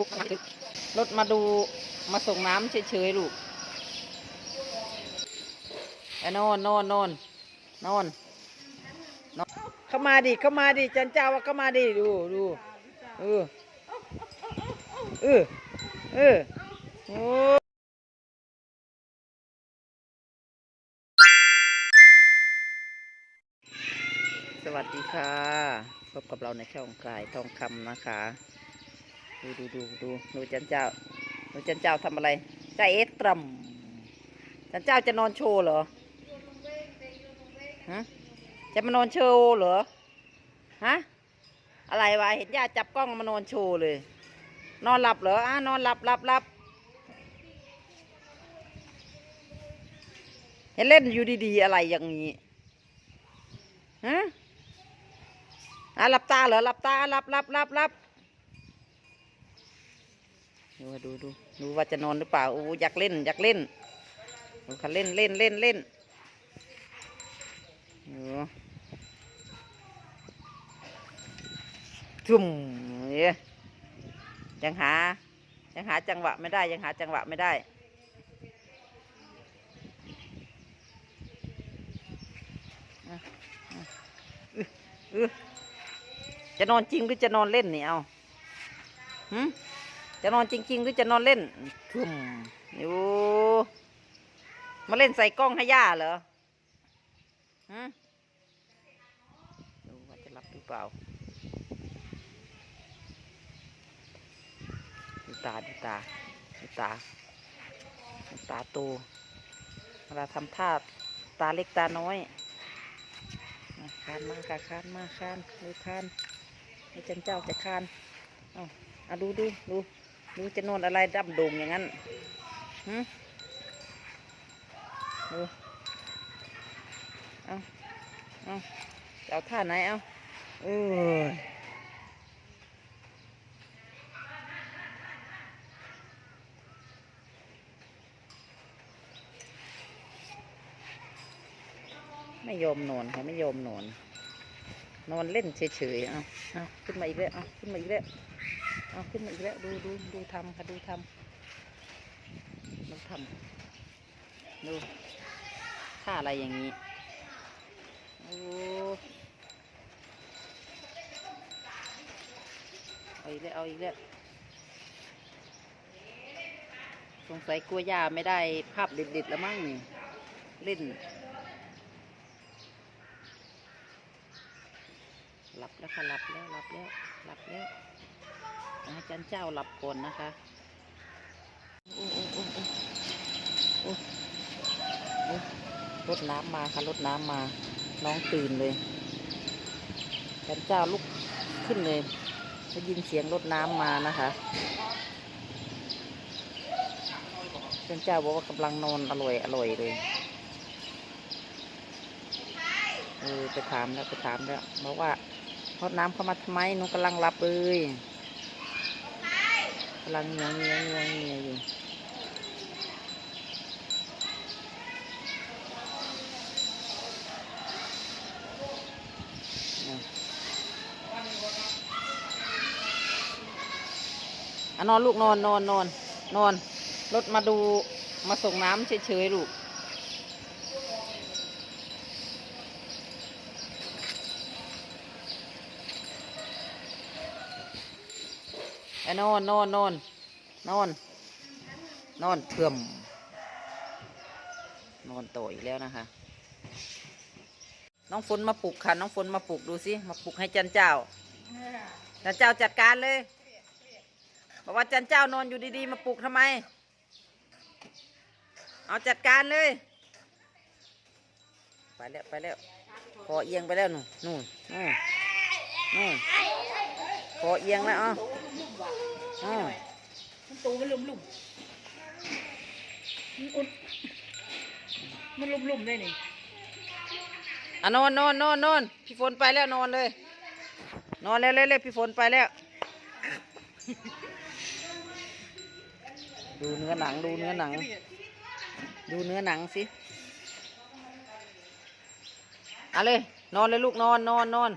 รถมาดูมาส่งน้ำเฉยๆลูกไอ้นอนนอนนอนนอนนอนเข้ามาดิเข้ามาดิจันเจ้าว่าเข้ามาดิดูดูเออเออเออโอ้สวัสดีค่ะ พบกับเราในช่องกายทองคำนะคะ ดูดูดูดูดูจันเจ้าดูจันเจ้าทำอะไรใจาเอสตรัมจันเจ้าจะนอนโชว์เหรอฮะจะมานอนโชว์เหรอฮะอะไรวะเห็นย่าจับกล้องมานอนโชว์เลย นอนหลับเหรออะนอนหลับหลับหลับเห็นเล่นอยู่ดีๆอะไรอย่างนี้ฮะอะหลับตาเหรอหลับตาหลับหลับหลับหลับ ดูดูดูดูว่าจะนอนหรือเปล่าโอ้อยากเล่นอยากเล่นดูค่ะเล่นเล่นเล่นเล่นดูทุ่มเนี่ยยังหา ยังหาจังหวะไม่ได้ ยังหาจังหวะไม่ได้จะนอนจริงหรือจะนอนเล่นเนี่ยเอาหืม จะนอนจริง ๆ หรือจะนอนเล่นทุ่มอยู่มาเล่นใส่กล้องให้ย่าเหรอฮะดูว่าจะรับหรือเปล่าดูตาดูตาดูตาดูตาโตเวลาทำท่าตาเล็กตาน้อยมาคานมาค่ะคานมาคานดูคานให้จันเจ้าจะคานเอาเอาดูดูดู ดูจะนอนอะไรดำโด่งอย่างนั้นหืมดูเอาเอาจะเอาท่าไหนเอาเออไม่ยอมนอนค่ะไม่ยอมนอน นอนเล่นเฉยๆ เอาเอาขึ้นมาอีกแล้ว เอาขึ้นมาอีกแล้ว เอาขึ้นมาอีกแล้วดูดูดูทำค่ะดูทำมันทำดูท่าอะไรอย่างนี้โอ้เอาอีกแล้วเอาอีกแล้วสงสัยกลัวยาไม่ได้ภาพเด็ดๆแล้วมั้งเล่นหลับแล้วค่ะหลับแล้วหลับแล้วหลับแล้ว อาจารย์เจ้าหลับก่อนนะคะโอ้โอ้โอ้โอ้โอ้โอ้รดน้ำมาค่ะรดน้ำมา น้องตื่นเลยอาจารย์เจ้าลุกขึ้นเลยได้ยินเสียงรดน้ำมานะคะอาจารย์เจ้าบอกว่ากำลังนอนอร่อยอร่อยเลยเออไปถามแล้วไปถามแล้วบอกว่ารดน้ำเข้ามาทำไมหนูกำลังหลับเลย กำลังงวงเงียงวงเงียอยู่นะอะนอนลูกนอนนอนนอนนอนรถมาดูมาส่งน้ำเฉยๆลูก นอนนอนนอนนอน นอนเพื่อมนอนโตอีกแล้วนะคะ น้องฝนมาปลุกค่ะ น้องฝนมาปลุกดูสิมาปลุกให้จันเจ้าจันเจ้าจัดการเลยบอกว่าจันเจ้านอนอยู่ดีๆ มาปลุกทำไม เอาจัดการเลย ไปแล้วไปแล้วคอเอียงไปแล้วนู่นนู่นนู่นคอเอียงแล้วอะอ่า มันตูมันลุ่มลุ่มมันอุ่นมันลุ่มลุ่มได้นี่อะนอนนอนนอนนอนพี่ฝนไปแล้วนอนเลย นอนแล้วเร็วๆพี่ฝนไปแล้ว ดูเนื้อหนังดูเนื้อหนัง ดูเนื้อหนังสิเอาเลยนอนเลยลูกนอนนอนนอน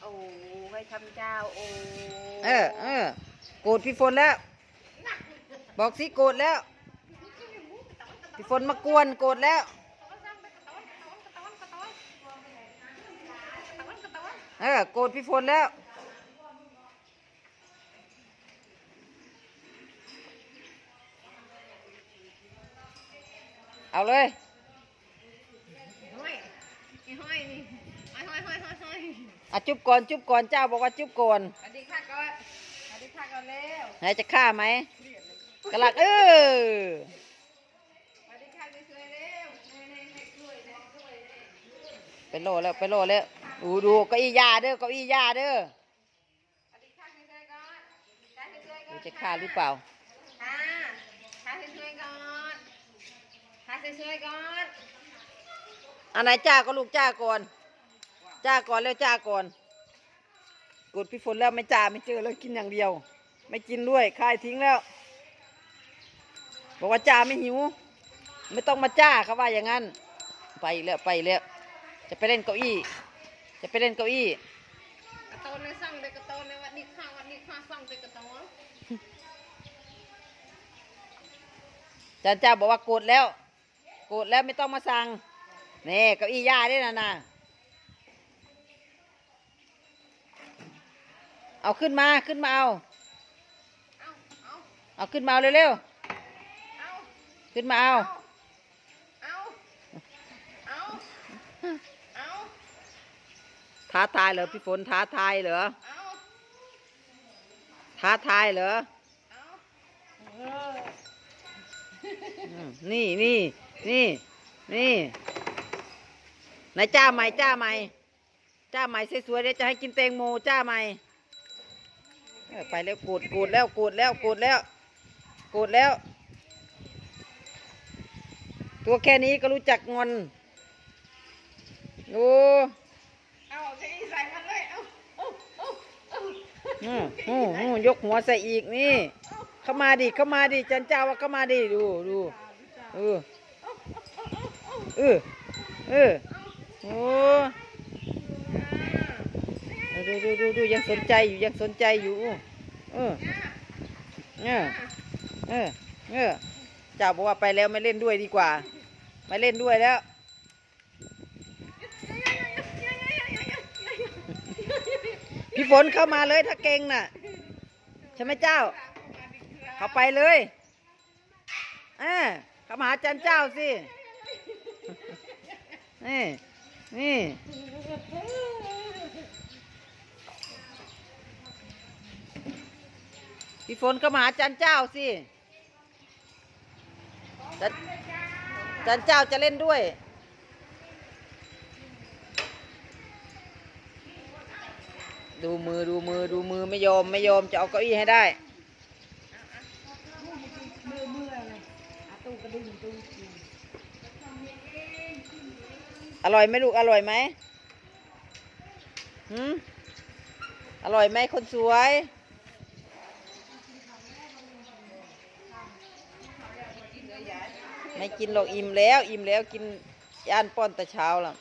โอ้ให้ทำ เจ้าโอ้เออเออโกรธพี่ฝนแล้ว บอกสิโกรธแล้ว พี่ฝนมากวนโกรธแล้ว เออโกรธพี่ฝนแล้ว เอาเลย ห้อยไอ้ห้อยนี่ห้อยห้อยห้อยห้อยห้ อยอะจุบก่อนจุบก่อนเจ้าบอกว่าจุบก่อนสวัสดีค่ะก่อนสวัสดีค่ะก่อนเร็วไหนจะฆ่าไหมกำลังเออสวัสดีค่ะสวยๆเร็วให้ให้ให้ช่วยนะช่วยนะไปโลแล้วไปโลแล้วดูดูเก้าอี้ยาเด้อเก้าอี้ยาเด้อสวัสดีค่ะสวยๆก่อนค่ะสวยๆก่ดูอนจะฆ่าหรือเปล่าค่ะค่ะสวยๆก่อนค่ะสวยๆก่อนอันไหนจ้าก็ลูกจ้าก่อน จ้าก่อนแล้วจ้าก่อน กดพี่ฝนแล้วไม่จ้าไม่เจอแล้วกินอย่างเดียว ไม่กินด้วยคายทิ้งแล้ว บอกว่าจ้าไม่หิว ไม่ต้องมาจ้าเขาว่าอย่างนั้น ไปอีกแล้วไปอีกแล้ว จะไปเล่นเก้าอี้ จะไปเล่นเก้าอี้กระโตนในสั่งเด็กกระโตนในวันนี้ข้าววันนี้ข้าวสั่งเด็กกระโตนจันเจ้าบอกว่าโกรธแล้ว โกรธแล้วไม่ต้องมาสั่งนี่เก้าอี้ย่าด้วยนะนะ เอาขึ้นมาขึ้นมาเอา เอาเอาเอาขึ้นมาเอาเร็วเอาๆขึ้นมาเอาเอาเอาเอาเอา ท้าทายเหรอพี่ฝนท้าทายเหรอเอาท้าทายเหรอเอาเอออืมนี่นี่นี่นี่ไหนจ้าใหม่จ้าใหม่จ้าใหม่สวยๆเดี๋ยวจะให้กินแตงโมจ้าใหม่เออ ไปแล้วโกรธโกรธแล้วโกรธแล้วโกรธแล้วโกรธแล้ว ตัวแค่นี้ก็รู้จักงอนโอ้เอาใส่ใส่มันเลยเอาเอาเอาเอาอืมอืมอืมยกหัวใส่อีกนี่ เข้ามาดิเข้ามาดิจันเจ้าว่าเข้ามาดิดูดูเออเออเออโอ้ ดูดูดูดูยังสนใจอยู่ยังสนใจอยู่ เออเออเออเออเจ้าบอกว่าไปแล้วไม่เล่นด้วยดีกว่า ไม่เล่นด้วยแล้ว พี่ฝนเข้ามาเลยถ้าเก่งน่ะ ใช่ไหมเจ้า เขาไปเลยเออเข้ามาหาจันเจ้าสิ นี่ นี่ พี่ฝนก็มาหาจันเจ้าสิจันจันเจ้าจะเล่นด้วย ดูมือดูมือดูมือไม่ยอมไม่ยอมจะเอาเก้าอี้ให้ได้อมืออะไรอาตู้กระดุมตู้อร่อยไหมลูกอร่อยไหมหืมอร่อยไหมคนสวย ไม่กินหรอกอิ่มแล้ว อิ่มแล้วกินย่านป้อนแต่เช้าแล้ว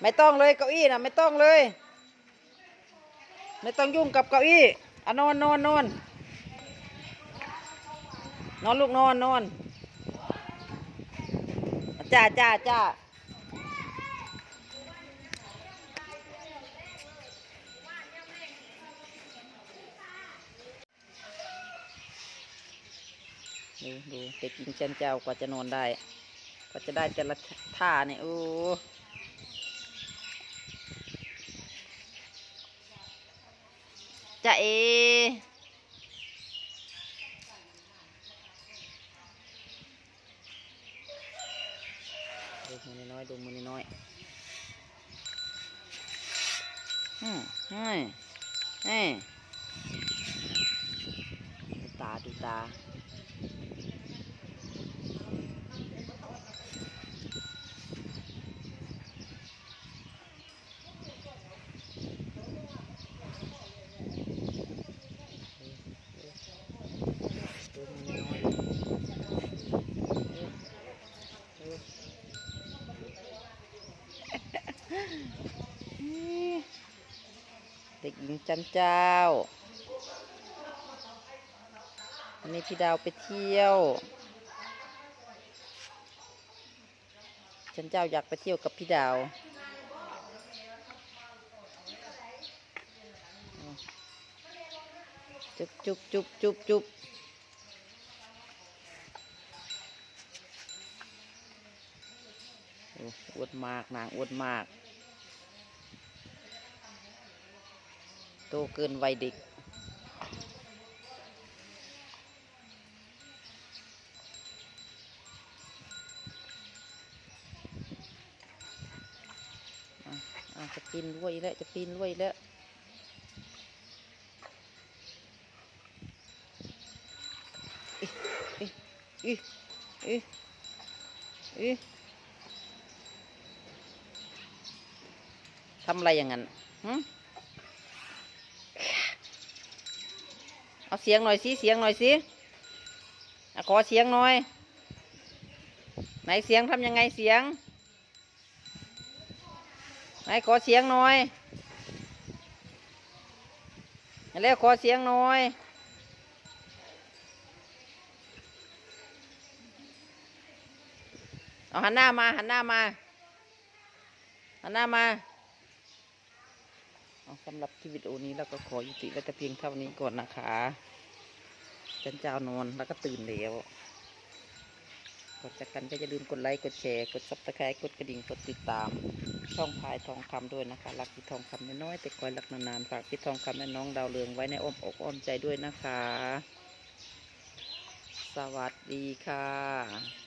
ไม่ต้องเลยเก้าอี้นะไม่ต้องเลย ไม่ต้องยุ่งกับเก้าอี้อะนอนนอนนอนนอนลูกนอนนอนจ้าจ้าจ้า ดูดูเด็กหญิงเจนเจ้ากว่าจะนอนได้ กว่าจะได้แต่ละท่าเนี่ยโอ้จ้าเอดูมือน้อยดูมือน้อยอืมเฮ้ยเฮ้ยดูตาดูตา ดูมือน้อยๆเออเออ เด็กหญิง จันเจ้าวันนี้พี่ดาวไปเที่ยว จันเจ้าอยากไปเที่ยวกับพี่ดาว จุบจุบจุบจุบจุบอ้วนมากนางอ้วนมาก โตเกินวัยเด็ก จะปีนด้วยแล้ว จะปีนด้วยแล้วอีอีอีอีทำอะไรอย่างนั้นหึ เอาเสียงหน่อยสิเสียงหน่อยสิอขอเสียงหน่อย ไหนเสียงทำยังไงเสียง ไหนขอเสียงหน่อยแล้วขอเสียงหน่อยเอาหันหน้ามาหันหน้ามาหันหน้ามา สำหรับที่วิดีโอนี้เราก็ขอยุติไว้แต่เพียงเท่านี้ก่อนนะคะจันเจ้านอนแล้วก็ตื่นแล้วกดจากกันก็อย่าลืมกดไลค์ กดแชร์ กดซับสไครต์กดกระดิ่ง กดติดตาม ช่องพายทองคำด้วยนะคะรักพี่ทองคำน้อยๆแต่คอยรักนานๆฝากพี่ทองคำและน้องดาวเรืองไว้ในอ้อมอกอ้อมใจด้วยนะคะ สวัสดีค่ะ